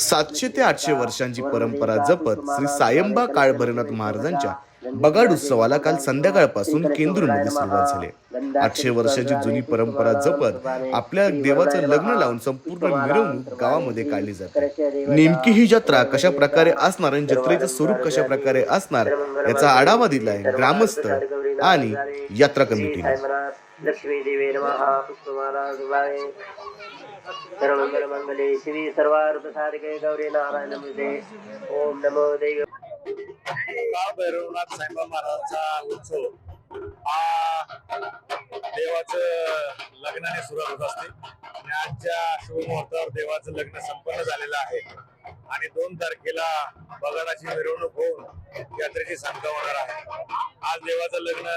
सातशे ते आठशे वर्षांची परंपरा जपत श्री सायंबा काळभैरनाथ महाराजांच्या बगाड उत्सवाला काल संध्याकाळपासून केंद्रमध्ये सुरुवात झाली. आठशे वर्षाची जुनी परंपरा जपत आपल्या देवाचं लग्न लावून संपूर्ण मिरवणूक गावामध्ये काढली जाते. नेमकी ही जत्रा कशा प्रकारे असणार आणि जत्रेचं स्वरूप कशा प्रकारे असणार याचा आढावा दिलाय ग्रामस्थ आणि यात्रा कमिटीने. लक्ष्मी देवी शिवी सर्वार्थ साधके गौरी नारायण ओम नमो देव काळ भैरवनाथ साईबा महाराजांचा उत्सव हा देवाचं लग्नाने सुरुवात होत असते. आणि आजच्या शुभमुहूर्तावर देवाचं लग्न संपन्न झालेलं आहे. आणि दोन तारखेला बगाडाची मिरवणूक होऊन यात्रेची सांगता होणार आहे. आज देवाचं लग्न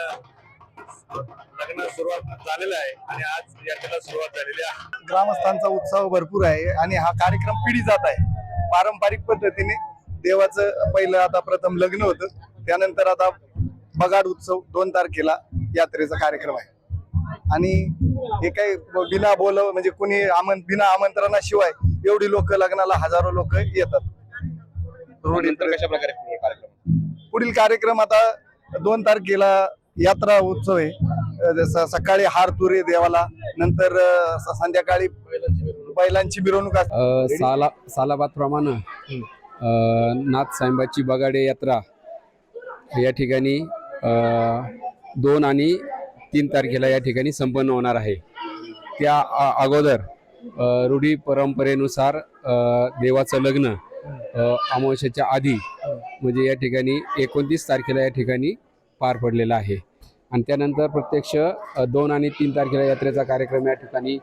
लग्न सुरुवात झालेलं आहे आणि आज यात्रेला सुरुवात झालेली आहे. ग्रामस्थांचा उत्साह भरपूर आहे आणि हा कार्यक्रम पिढी जात आहे. पारंपरिक पद्धतीने देवाचं पहिलं आता प्रथम लग्न होतं. त्यानंतर आता बगाड उत्सव दोन तारखेला यात्रेचा कार्यक्रम आहे. आणि हे काही बिना बोल म्हणजे कुणी आमं बिना आमंत्रणाशिवाय एवढी लोक लग्नाला हजारो लोक येतात. कशा प्रकारे कार्यक्रम? पुढील कार्यक्रम आता दोन तारखेला यात्रा उत्सव आहे. सकाळी हार तुरे देवाला नंतर संध्याकाळी बैलांची मिरवणूक असते साला सालाबाद प्रमाणे नाथ साहेबाची बगाडे यात्रा. या ठिकाणी दोन आणि तीन तारखेला या ठिकाणी संपन्न होणार आहे. त्या अगोदर रूढी परंपरेनुसार देवाचं लग्न अमावस्याच्या आधी म्हणजे या ठिकाणी एकोणतीस तारखेला या ठिकाणी पार पडलेला आहे. आणि त्यानंतर प्रत्यक्ष दोन आणि तीन तारखेला यात्रेचा कार्यक्रम या ठिकाणी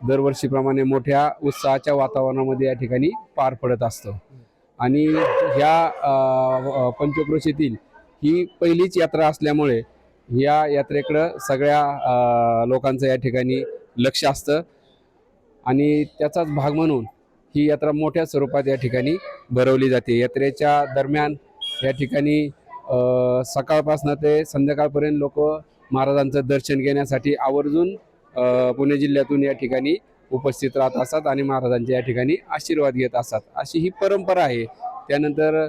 दरवर्षीप्रमाणे मोठ्या उत्साहाच्या वातावरणामध्ये या ठिकाणी पार पडत असतो. आणि ह्या पंचक्रोशीतील ही पहिलीच यात्रा असल्यामुळे या यात्रेकडं सगळ्या लोकांचं या ठिकाणी लक्ष असतं. आणि त्याचाच भाग म्हणून ही यात्रा मोठ्या स्वरूपात या ठिकाणी भरवली जाते. यात्रेच्या दरम्यान या ठिकाणी सकाळपासून सकाळपासनं ते संध्याकाळपर्यंत लोक महाराजांचं दर्शन घेण्यासाठी आवर्जून पुणे जिल्ह्यातून या ठिकाणी उपस्थित राहत असतात आणि महाराजांच्या या ठिकाणी आशीर्वाद घेत असतात. अशी ही परंपरा आहे. त्यानंतर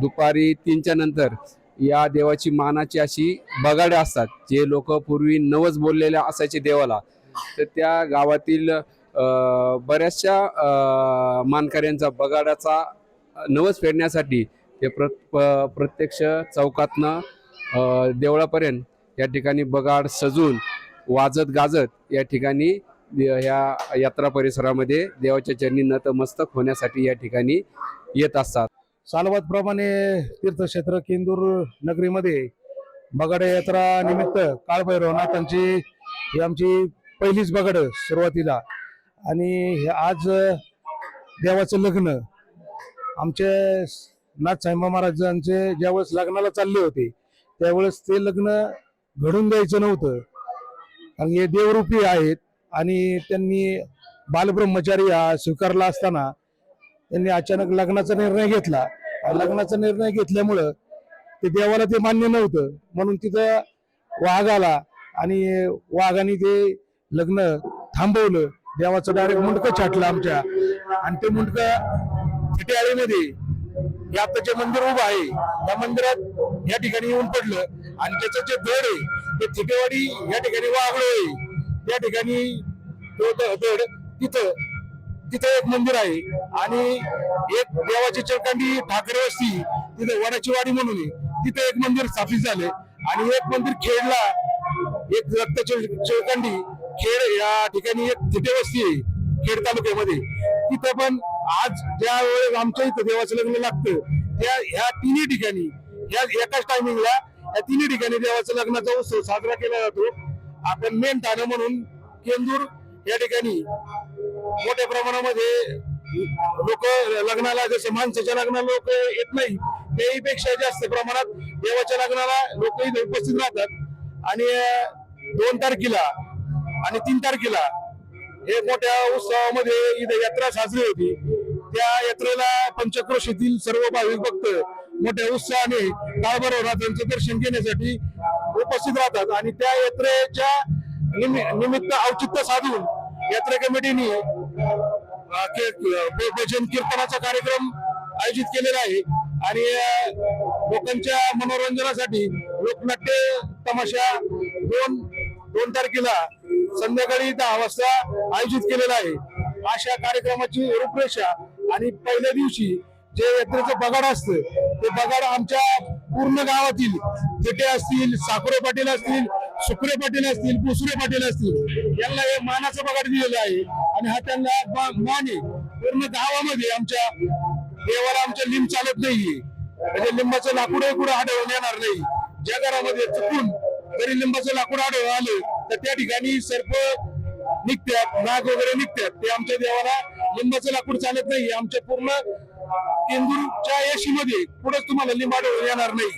दुपारी तीनच्या नंतर या देवाची मानाची अशी बगाडे असतात. जे लोक पूर्वी नवच बोललेले असायचे देवाला. तर त्या गावातील बऱ्याचशा मानकऱ्यांचा बगाडाचा नवस फेडण्यासाठी ते प्र प- प्रत्यक्ष चौकातनं देवळापर्यंत या ठिकाणी बगाड सजून वाजत गाजत या ठिकाणी ह्या यात्रा परिसरामध्ये देवाच्या चरणी नतमस्तक होण्यासाठी या ठिकाणी येत असतात. सालवाद प्रमाणे तीर्थक्षेत्र केंदूर नगरीमध्ये बगाड यात्रा निमित्त काळभैरवनाथांची ही आमची पहिलीच बगाड सुरुवातीला. आणि हे आज देवाचं लग्न. आमचे नाथ साईबा महाराजांचे ज्यावेळेस लग्नाला चालले होते त्यावेळेस ते लग्न घडून द्यायचं नव्हतं. कारण हे देवरूपी आहेत आणि त्यांनी बालब्रह्मचारी हा स्वीकारला असताना त्यांनी अचानक लग्नाचा निर्णय घेतला. लग्नाचा निर्णय घेतल्यामुळं ते देवाला ते मान्य नव्हतं. म्हणून तिथं वाघ आला आणि वाघाने ते लग्न थांबवलं. देवाचं डायरेक्ट मुंडकं छाटलं आमच्या. आणि ते मुंडकं थिटेआळीमध्ये हे आता जे मंदिर उभं आहे त्या मंदिरात या ठिकाणी येऊन पडलं. आणि त्याचं जे धड आहे ते थिटेवाडी या ठिकाणी वाघळ आहे. त्या ठिकाणी तो धड तिथं तिथं एक मंदिर आहे. आणि एक देवाची चरकांडी ठाकरे वस्ती तिथे वनाची वाडी म्हणून आहे. तिथे एक मंदिर स्थापित झाले. आणि एक मंदिर खेडला एक रक्त चरकांडी खेड या ठिकाणी एक थिटे वस्ती आहे खेड तालुक्यामध्ये. तिथं पण आज ज्या वेळेस आमच्या इथं देवाचं लग्न लागतं त्या ह्या तिन्ही ठिकाणी ह्या एकाच टायमिंगला या तिन्ही ठिकाणी देवाचं लग्नाचा उत्सव साजरा केला जातो. आपण मेन ठाणं म्हणून केंदूर या ठिकाणी मोठ्या प्रमाणामध्ये लोक लग्नाला जसं माणसाच्या लग्नाला लोक येत नाही तेही पेक्षा जास्त प्रमाणात देवाच्या लग्नाला लोक इथे उपस्थित राहतात. आणि दोन तारखेला आणि तीन तारखेला हे मोठ्या उत्सवामध्ये इथे यात्रा साजरी होती. त्या यात्रेला पंचक्रोशीतील सर्व भाविक भक्त मोठ्या उत्साहाने काळभैरवनाथांचं दर्शन घेण्यासाठी उपस्थित राहतात. आणि त्या यात्रेच्या निमित्त औचित्य साधून यात्रा कमिटीने भजन कीर्तनाचा कार्यक्रम आयोजित केलेला आहे. आणि लोकांच्या मनोरंजनासाठी लोकनाट्य तमाशा दोन दोन तारखेला संध्याकाळी दहा वाजता आयोजित केलेला आहे. अशा कार्यक्रमाची रूपरेषा आणि पहिल्या दिवशी जे यात्रेचं बगाड असतं ते बगाड आमच्या पूर्ण गावातील थिटे असतील साखरे पाटील असतील सुखरे पाटील असतील पुसरे पाटील असतील यांना हे मानाचं बगाड दिलेलं आहे. आणि हा त्यांना मान. आहे पूर्ण गावामध्ये आमच्या देवाला आमच्या लिंब चालत नाहीये. म्हणजे लिंबाचं लाकूड कुठं आढळून येणार नाही. ज्या घरामध्ये चुकून जरी लिंबाचं लाकूड आढळून आलं तर त्या ठिकाणी सर्प निघतात नाग वगैरे निघतात ते आमच्या देवाला लिंबाचं लाकूड चालत नाही आमच्या पूर्ण केंदूरच्या येशीमध्ये पुढे तुम्हाला लिंब आढळून येणार नाही.